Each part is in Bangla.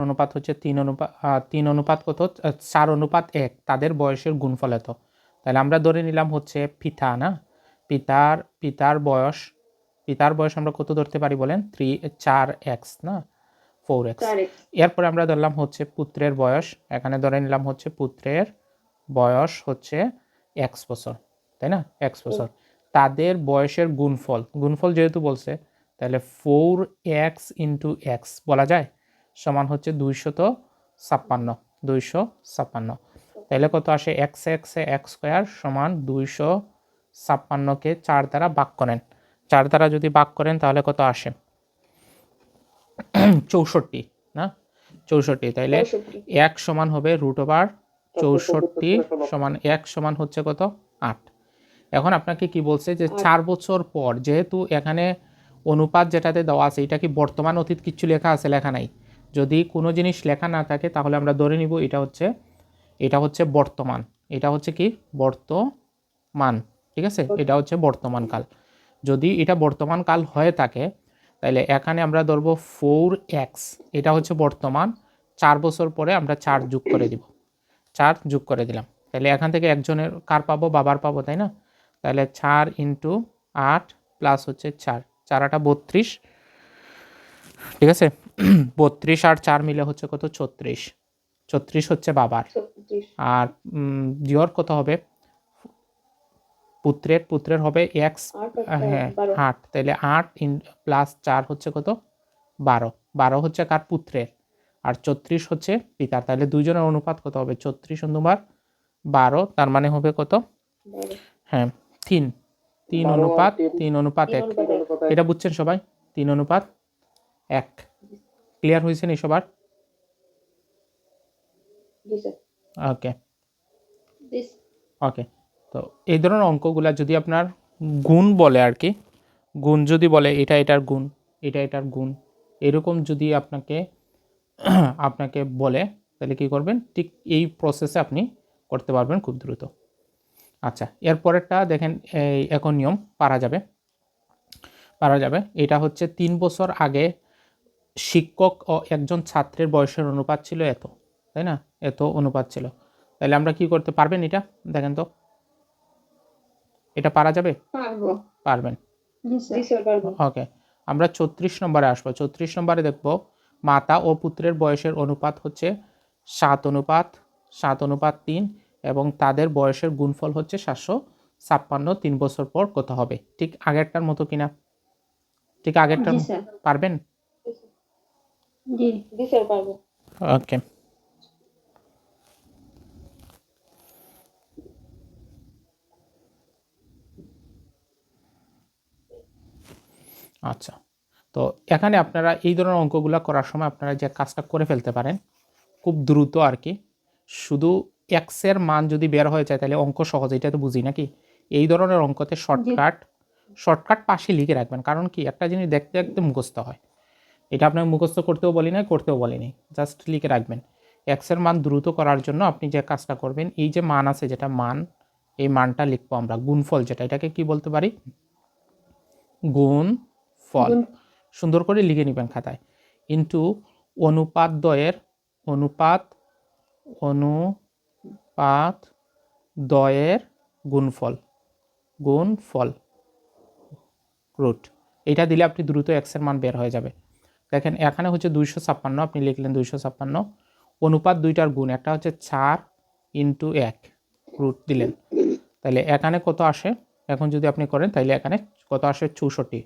অনুপাত হচ্ছে তিন অনুপাত তিন অনুপাত কত? চার অনুপাত এক। তাদের বয়সের গুণফল এত। তাহলে আমরা ধরে নিলাম হচ্ছে পিতা না? পিতার পিতার বয়স পিতার বয়স আমরা কত ধরতে পারি বলেন? থ্রি চার এক্স না? Four x. এরপরে আমরা ধরলাম হচ্ছে পুত্রের বয়স। এখানে ধরে নিলাম হচ্ছে পুত্রের বয়স হচ্ছে এক্স বছর তাই না? এক্স বছর। তাদের বয়সের গুণফল। গুণফল যেহেতু বলছে তাহলে ফোর এক্স ইন্টু এক্স বলা যায়? সমান হচ্ছে দুইশত ছাপ্পান্ন দুইশো ছাপ্পান্ন। তাহলে কত আসে? এক্স এক্স এক্স স্কোয়ার সমান দুইশো ছাপ্পান্নকে চার দ্বারা ভাগ করেন। চার দ্বারা যদি ভাগ করেন তাহলে কত আসে? চৌষট্টি না? চৌষট্টি তাইলে এক সমান হবে রুট ওভার চৌষট্টি সমান এক সমান হচ্ছে কত? আট। এখন আপনাকে কি বলছে যে চার বছর পর যেহেতু এখানে অনুপাত যেটাতে দেওয়া আছে এটা কি বর্তমান অতীত কিছু লেখা আছে লেখা নাই? যদি কোনো জিনিস লেখা না থাকে, তাহলে আমরা ধরে নিব এটা হচ্ছে এটা হচ্ছে বর্তমান। এটা হচ্ছে কি? বর্তমান। ঠিক আছে? এটা হচ্ছে বর্তমান কাল। যদি এটা বর্তমান কাল হয়ে থাকে তাহলে এখানে আমরা ধরবো ফোর এক্স এটা হচ্ছে বর্তমান। চার বছর পরে আমরা চার যোগ করে দিব। চার যোগ করে দিলাম। তাহলে এখান থেকে একজনের কার পাবো? বাবার পাবো, তাই না? তাহলে চার ইন্টু আট প্লাস হচ্ছে চার। চার আটা বত্রিশ। ঠিক আছে? বত্রিশ আর চার মিলে হচ্ছে কত? ছত্রিশ। ছত্রিশ হচ্ছে বাবার। আর জিওর কত হবে? পুত্রের পুত্রের হবে এক্স হ্যাঁ আট। তাহলে আট ইন প্লাস চার হচ্ছে কত? বারো। বারো হচ্ছে কার? পুত্রের। আর ছত্রিশ হচ্ছে পিতার। তাহলে দুইজনের অনুপাত কত হবে? ছত্রিশ অনুবার বারো তার মানে হবে কত। হ্যাঁ তিন। তিন অনুপাত তিন। অনুপাত অনুপাত এক। এটা বুঝছেন সবাই? তিন অনুপাত এক। ক্লিয়ার হয়েছে নি সবার? ওকে ওকে তো এই ধরনের অঙ্কগুলা যদি আপনার গুণ বলে আর কি গুণ যদি বলে এটা এটার গুণ এটা এটার গুণ এরকম যদি আপনাকে আপনাকে বলে তাহলে কি করবেন? ঠিক এই প্রসেসে আপনি করতে পারবেন খুব দ্রুত। আচ্ছা এরপরেরটা দেখেন এই এখন নিয়ম পারা যাবে। পারা যাবে। এটা হচ্ছে তিন বছর আগে শিক্ষক ও একজন ছাত্রের বয়সের অনুপাত ছিল এত তাই না? এত অনুপাত ছিল। তাহলে আমরা কি করতে পারবেন এটা? দেখেন তো। এটা পারা যাবে? পারব। পারবেন। জি স্যার পারব। ওকে আমরা চৌত্রিশ নম্বরে আসব। চৌত্রিশ নম্বরে দেখব মাতা ও পুত্রের বয়সের অনুপাত হচ্ছে সাত অনুপাত সাত অনুপাত তিন এবং তাদের বয়সের গুণফল হচ্ছে সাতশো ছাপ্পান্ন তিন বছর পর কত হবে। ঠিক আগেরটার মতো কিনা? ঠিক স্যার পারবেন? জি। জি পারব। ওকে। আচ্ছা। তো এখানে আপনারা এই ধরনের অঙ্কগুলো করার সময় আপনারা যে কাজটা করে ফেলতে পারেন খুব দ্রুত আর কি। শুধু এক্সের মান যদি বের হয়ে যায় তাহলে অঙ্ক সহজ এটা তো বুঝি নাকি? এই ধরনের অঙ্কতে শর্টকাট শর্টকাট পাশে লিখে রাখবেন। কারণ কি? একটা জিনিস দেখতে দেখতে মুখস্থ হয়। এটা আপনাকে মুখস্থ করতেও বলি না করতেও বলিনি জাস্ট লিখে রাখবেন। এক্সের মান দ্রুত করার জন্য আপনি যে কাজটা করবেন এই যে মান আছে যেটা মান এই মানটা লিখব আমরা। গুণফল যেটা এটাকে কি বলতে পারি? গুণ ফল সুন্দর করে লিখে নেবেন খাতায়। ইন্টু অনুপাত দয়ের অনুপাত অনুপাত দয়ের গুণফল। গুণফল। রুট এটা দিলে আপনি দ্রুত এক্সের মান বের হয়ে যাবে। দেখেন এখানে হচ্ছে দুইশো ছাপ্পান্ন, আপনি লিখলেন দুইশো ছাপ্পান্ন। অনুপাত দুইটার গুণ, একটা হচ্ছে চার ইন্টু এক, রুট দিলেন। তাহলে এখানে কত আসে? এখন যদি আপনি করেন তাহলে এখানে কত আসে? চৌষট্টি।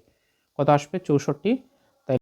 কত আসবে? চৌষট্টি।